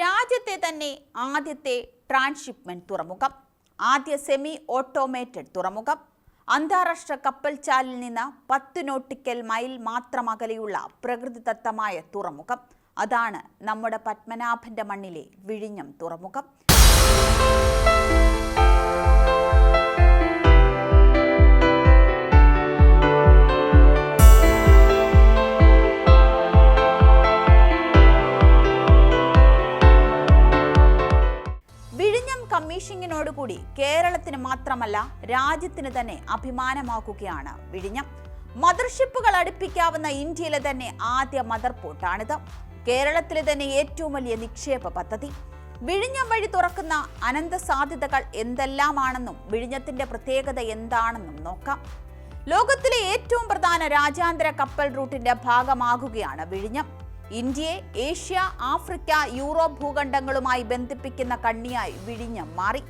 രാജ്യത്തെ തന്നെ ആദ്യത്തെ ട്രാൻസ്ഷിപ്മെന്റ് തുറമുഖം ആദ്യ സെമി ഓട്ടോമേറ്റഡ് തുറമുഖം അന്താരാഷ്ട്ര കപ്പൽ ചാലിൽ നിന്ന് പത്ത് നോട്ടിക്കൽ മൈൽ മാത്രം അകലെയുള്ള പ്രകൃതിദത്തമായ തുറമുഖം. അതാണ് നമ്മുടെ പത്മനാഭന്റെ മണ്ണിലെ വിഴിഞ്ഞം തുറമുഖം. കമ്മീഷനിങ്ങോടുകൂടി കേരളത്തിന് മാത്രമല്ല രാജ്യത്തിന് തന്നെ അഭിമാനമാക്കുകയാണ് വിഴിഞ്ഞം. മദർഷിപ്പുകൾ അടുപ്പിക്കാവുന്ന ഇന്ത്യയിലെ തന്നെ ആദ്യ മദർ പോർട്ടാണിത് കേരളത്തിലെ തന്നെ ഏറ്റവും വലിയ നിക്ഷേപ പദ്ധതി. വിഴിഞ്ഞം വഴി തുറക്കുന്ന അനന്ത സാധ്യതകൾ എന്തെല്ലാമാണെന്നും വിഴിഞ്ഞത്തിന്റെ പ്രത്യേകത എന്താണെന്നും നോക്കാം. ലോകത്തിലെ ഏറ്റവും പ്രധാന രാജ്യാന്തര കപ്പൽ റൂട്ടിന്റെ ഭാഗമാകുകയാണ് വിഴിഞ്ഞം. ഇന്ത്യയെ ഏഷ്യ ആഫ്രിക്ക യൂറോപ്പ് ഭൂഖണ്ഡങ്ങളുമായി ബന്ധിപ്പിക്കുന്ന കണ്ണിയായി വിഴിഞ്ഞം മാറി.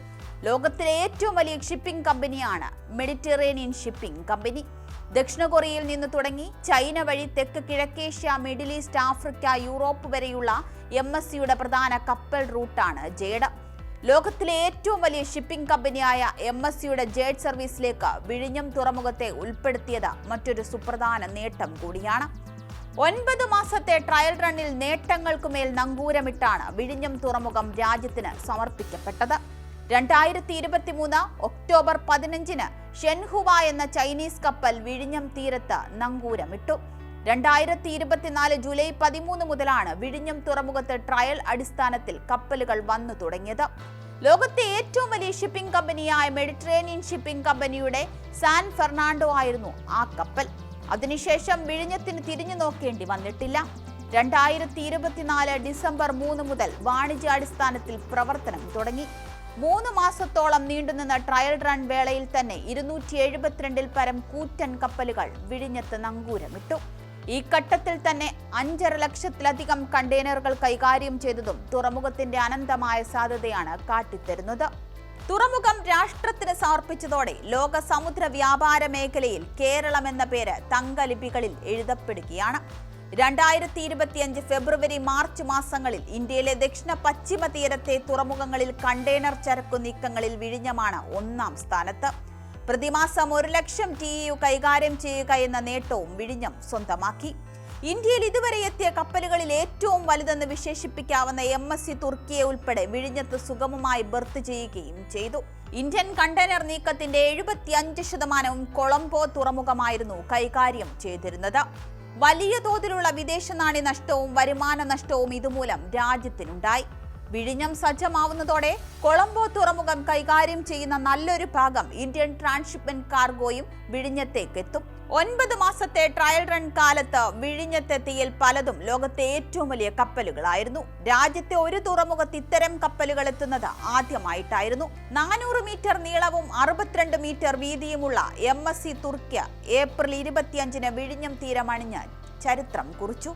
ലോകത്തിലെ ഏറ്റവും വലിയ ഷിപ്പിംഗ് കമ്പനിയാണ് മെഡിറ്ററേനിയൻ ഷിപ്പിംഗ് കമ്പനി. ദക്ഷിണ കൊറിയയിൽ നിന്ന് തുടങ്ങി ചൈന വഴി തെക്ക് കിഴക്കേഷ്യ മിഡിൽ ഈസ്റ്റ് ആഫ്രിക്ക യൂറോപ്പ് വരെയുള്ള എം എസ് സിയുടെ പ്രധാന കപ്പൽ റൂട്ടാണ് ജേഡ. ലോകത്തിലെ ഏറ്റവും വലിയ ഷിപ്പിംഗ് കമ്പനിയായ എം എസ് സിയുടെ ജേഡ് സർവീസിലേക്ക് വിഴിഞ്ഞം തുറമുഖത്തെ ഉൾപ്പെടുത്തിയത് മറ്റൊരു സുപ്രധാന നേട്ടം കൂടിയാണ്. ഒൻപത് മാസത്തെ ട്രയൽ റണ്ണിൽ നേട്ടങ്ങൾക്കുമേൽ നങ്കൂരമിട്ടാണ് വിഴിഞ്ഞം തുറമുഖം രാജ്യത്തിന് സമർപ്പിക്കപ്പെട്ടത്. രണ്ടായിരത്തി ഇരുപത്തി മൂന്ന് ഒക്ടോബർ പതിനഞ്ചിന് ഷെൻഹുവ എന്ന ചൈനീസ് കപ്പൽ വിഴിഞ്ഞം തീരത്ത് നങ്കൂരമിട്ടു. രണ്ടായിരത്തി ഇരുപത്തിനാല് ജൂലൈ പതിമൂന്ന് മുതലാണ് വിഴിഞ്ഞം തുറമുഖത്ത് ട്രയൽ അടിസ്ഥാനത്തിൽ കപ്പലുകൾ വന്നു തുടങ്ങിയത്. ലോകത്തെ ഏറ്റവും വലിയ ഷിപ്പിംഗ് കമ്പനിയായ മെഡിറ്ററേനിയൻ ഷിപ്പിംഗ് കമ്പനിയുടെ സാൻ ഫെർണാണ്ടോ ആയിരുന്നു ആ കപ്പൽ. അതിനുശേഷം വിഴിഞ്ഞത്തിന് തിരിഞ്ഞു നോക്കേണ്ടി വന്നിട്ടില്ല. രണ്ടായിരത്തി ഇരുപത്തിനാല് ഡിസംബർ മൂന്ന് മുതൽ വാണിജ്യാടിസ്ഥാനത്തിൽ പ്രവർത്തനം തുടങ്ങി. മൂന്ന് മാസത്തോളം നീണ്ടുനിന്ന ട്രയൽ റൺ വേളയിൽ തന്നെ ഇരുന്നൂറ്റി എഴുപത്തിരണ്ടിൽ പരം കൂറ്റൻ കപ്പലുകൾ വിഴിഞ്ഞത്ത് നങ്കൂരമിട്ടു. ഈ ഘട്ടത്തിൽ തന്നെ അഞ്ചര ലക്ഷത്തിലധികം കണ്ടെയ്നറുകൾ കൈകാര്യം ചെയ്തതും തുറമുഖത്തിന്റെ അനന്തമായ സാധ്യതയാണ് കാട്ടിത്തരുന്നത്. തുറമുഖം രാഷ്ട്രത്തിന് സമർപ്പിച്ചതോടെ ലോക സമുദ്ര വ്യാപാര മേഖലയിൽ കേരളം എന്ന പേര് തങ്കലിപികളിൽ എഴുതപ്പെടുകയാണ്. രണ്ടായിരത്തി ഇരുപത്തിയഞ്ച് ഫെബ്രുവരി മാർച്ച് മാസങ്ങളിൽ ഇന്ത്യയിലെ ദക്ഷിണ പശ്ചിമ തീരത്തെ തുറമുഖങ്ങളിൽ കണ്ടെയ്നർ ചരക്കു നീക്കങ്ങളിൽ വിഴിഞ്ഞമാണ് ഒന്നാം സ്ഥാനത്ത്. പ്രതിമാസം ഒരു ലക്ഷം ടി കൈകാര്യം ചെയ്യുക എന്ന നേട്ടവും വിഴിഞ്ഞം സ്വന്തമാക്കി. ഇന്ത്യയിൽ ഇതുവരെ എത്തിയ കപ്പലുകളിൽ ഏറ്റവും വലുതെന്ന് വിശേഷിപ്പിക്കാവുന്ന എം എസ് സി തുർക്കിയെ ഉൾപ്പെടെ വിഴിഞ്ഞത്ത് സുഗമമായി ബർത്ത് ചെയ്യുകയും ചെയ്തു. ഇന്ത്യൻ കണ്ടെയ്നർ നീക്കത്തിന്റെ എഴുപത്തിയഞ്ച് ശതമാനവും കൊളംബോ തുറമുഖമായിരുന്നു കൈകാര്യം ചെയ്തിരുന്നത്. വലിയ തോതിലുള്ള വിദേശ നാണ്യ നഷ്ടവും വരുമാന നഷ്ടവും ഇതുമൂലം രാജ്യത്തിനുണ്ടായി. വിഴിഞ്ഞം സജ്ജമാവുന്നതോടെ കൊളംബോ തുറമുഖം കൈകാര്യം ചെയ്യുന്ന നല്ലൊരു ഭാഗം ഇന്ത്യൻ ട്രാൻസ്ഷിപ്മെന്റ് കാർഗോയും വിഴിഞ്ഞത്തേക്ക് എത്തും ഒൻപത് മാസത്തെ ട്രയൽ റൺ കാലത്ത് വിഴിഞ്ഞത്തെത്തിയിൽ പലതും ലോകത്തെ ഏറ്റവും വലിയ കപ്പലുകളായിരുന്നു. രാജ്യത്തെ ഒരു തുറമുഖത്ത് ഇത്തരം കപ്പലുകൾ എത്തുന്നത് ആദ്യമായിട്ടായിരുന്നു. നാനൂറ് മീറ്റർ നീളവും അറുപത്തിരണ്ട് metre വീതിയുമുള്ള M S C Turkiye April ഇരുപത്തിയഞ്ചിന് വിഴിഞ്ഞം തീരമണിഞ്ഞ് ചരിത്രം കുറിച്ചു.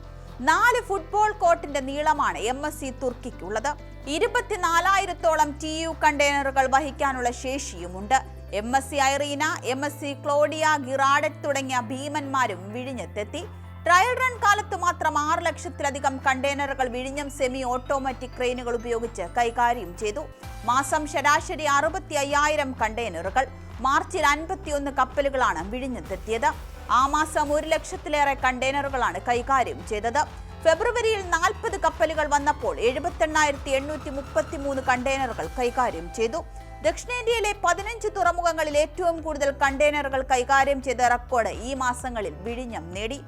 നാല് ഫുട്ബോൾ കോർട്ടിന്റെ നീളമാണ് എം എസ് സി തുർക്കിക്കുള്ളത്. ഇരുപത്തിനാലായിരത്തോളം ടി യു കണ്ടെയ്നറുകൾ വഹിക്കാനുള്ള ശേഷിയുമുണ്ട്. M S C Irina M S C Claudia Girardet തുടങ്ങിയ ഭീമന്മാരും വിഴിഞ്ഞത്തെത്തി. ട്രയൽ റൺ കാലത്ത് മാത്രം ആറ് ലക്ഷത്തിലധികം കണ്ടെയ്നറുകൾ വിഴിഞ്ഞം സെമി ഓട്ടോമാറ്റിക് ക്രെയിനുകൾ ഉപയോഗിച്ച് കൈകാര്യം ചെയ്തു. മാസം ശരാശരി അറുപത്തി അയ്യായിരം കണ്ടെയ്നറുകൾ. മാർച്ചിൽ അൻപത്തിയൊന്ന് കപ്പലുകളാണ് വിഴിഞ്ഞത്തെത്തിയത്. ആ മാസം ഒരു ലക്ഷത്തിലേറെ കണ്ടെയ്നറുകളാണ് കൈകാര്യം ചെയ്തത്. ഫെബ്രുവരിയിൽ നാൽപ്പത് കപ്പലുകൾ വന്നപ്പോൾ എഴുപത്തെണ്ണായിരത്തി എണ്ണൂറ്റി മുപ്പത്തി മൂന്ന് കണ്ടെയ്നറുകൾ കൈകാര്യം ചെയ്തു. ദക്ഷിണേന്ത്യയിലെ പതിനഞ്ച് തുറമുഖങ്ങളിൽ ഏറ്റവും കൂടുതൽ കണ്ടെയ്നറുകൾ കൈകാര്യം ചെയ്ത റെക്കോർഡ് ഈ മാസങ്ങളിൽ വിഴിഞ്ഞം നേടി.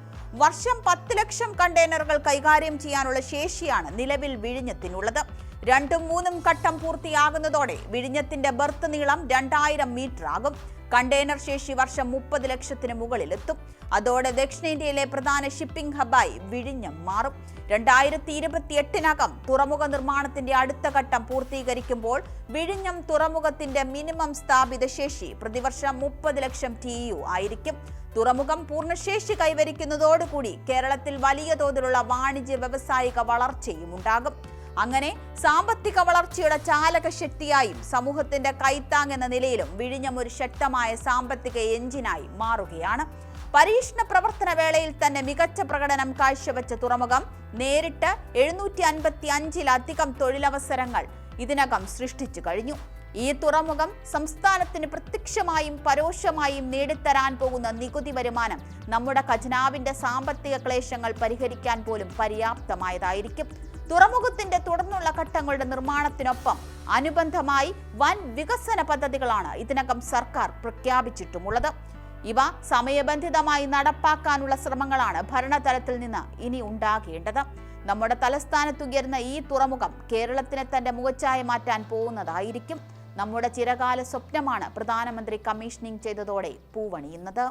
വർഷം പത്ത് ലക്ഷം കണ്ടെയ്നറുകൾ കൈകാര്യം ചെയ്യാനുള്ള ശേഷിയാണ് നിലവിൽ വിഴിഞ്ഞത്തിനുള്ളത്. രണ്ടും മൂന്നും ഘട്ടം പൂർത്തിയാകുന്നതോടെ വിഴിഞ്ഞത്തിന്റെ ബർത്ത് നീളം രണ്ടായിരം മീറ്റർ ആകും കണ്ടെയ്നർ ശേഷി വർഷം മുപ്പത് ലക്ഷത്തിന് മുകളിലെത്തും. അതോടെ ദക്ഷിണേന്ത്യയിലെ പ്രധാന ഷിപ്പിംഗ് ഹബായി വിഴിഞ്ഞം മാറും. രണ്ടായിരത്തി ഇരുപത്തി എട്ടിനകം തുറമുഖ നിർമ്മാണത്തിന്റെ അടുത്ത ഘട്ടം പൂർത്തീകരിക്കുമ്പോൾ വിഴിഞ്ഞം തുറമുഖത്തിന്റെ മിനിമം സ്ഥാപിത ശേഷി പ്രതിവർഷം മുപ്പത് ലക്ഷം ടി യു ആയിരിക്കും. തുറമുഖം പൂർണശേഷി കൈവരിക്കുന്നതോടുകൂടി കേരളത്തിൽ വലിയ തോതിലുള്ള വാണിജ്യ വ്യവസായിക വളർച്ചയും ഉണ്ടാകും. അങ്ങനെ സാമ്പത്തിക വളർച്ചയുടെ ചാലക ശക്തിയായും സമൂഹത്തിന്റെ കൈത്താങ് എന്ന നിലയിലും വിഴിഞ്ഞം ഒരു ശക്തമായ സാമ്പത്തിക എഞ്ചിനായി മാറുകയാണ്. പരീക്ഷണ പ്രവർത്തന വേളയിൽ തന്നെ മികച്ച പ്രകടനം കാഴ്ചവെച്ച തുറമുഖം നേരിട്ട് എഴുന്നൂറ്റി അൻപത്തി അഞ്ചിലധികം തൊഴിലവസരങ്ങൾ ഇതിനകം സൃഷ്ടിച്ചു കഴിഞ്ഞു. ഈ തുറമുഖം സംസ്ഥാനത്തിന് പ്രത്യക്ഷമായും പരോക്ഷമായും നേടിത്തരാൻ പോകുന്ന നികുതി വരുമാനം നമ്മുടെ ഖജനാവിന്റെ സാമ്പത്തിക ക്ലേശങ്ങൾ പരിഹരിക്കാൻ പോലും പര്യാപ്തമായതായിരിക്കും. തുറമുഖത്തിന്റെ തുടർന്നുള്ള ഘട്ടങ്ങളുടെ നിർമ്മാണത്തിനൊപ്പം അനുബന്ധമായി വൻ വികസന പദ്ധതികളാണ് ഇതിനകം സർക്കാർ പ്രഖ്യാപിച്ചിട്ടുമുള്ളത്. ഇവ സമയബന്ധിതമായി നടപ്പാക്കാനുള്ള ശ്രമങ്ങളാണ് ഭരണതലത്തിൽ നിന്ന് ഇനി ഉണ്ടാകേണ്ടത്. നമ്മുടെ തലസ്ഥാനത്തുയർന്ന ഈ തുറമുഖം കേരളത്തിനെ തന്റെ മുഖച്ഛായ മാറ്റാൻ പോകുന്നതായിരിക്കും. നമ്മുടെ ചിരകാല സ്വപ്നമാണ് പ്രധാനമന്ത്രി കമ്മീഷനിങ് ചെയ്തതോടെ പൂവണിയുന്നത്.